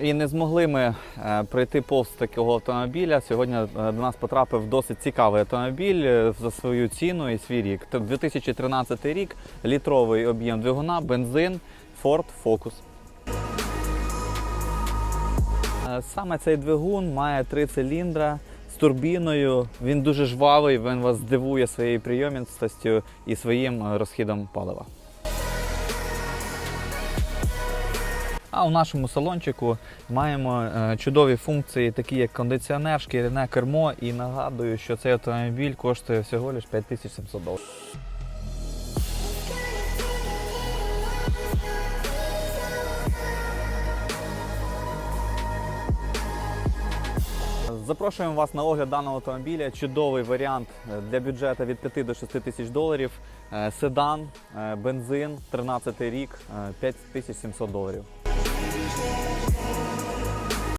І не змогли ми е, пройти повз такого автомобіля. Сьогодні е, до нас потрапив досить цікавий автомобіль е, за свою ціну і свій рік. Це 2013 рік, літровий об'єм двигуна, бензин, Ford Focus. Саме цей двигун має три циліндра з турбіною. Він дуже жвавий, він вас здивує своєю прийомістю і своїм розхідом палива. А у нашому салончику маємо е, чудові функції, такі як кондиціонер, шкіряне кермо. І нагадую, що цей автомобіль коштує всього лише 5700 доларів. Запрошуємо вас на огляд даного автомобіля. Чудовий варіант е, для бюджету від 5 до 6 тисяч доларів. Е, Седан, бензин, 13 рік, е, 5700 доларів. Tuesday.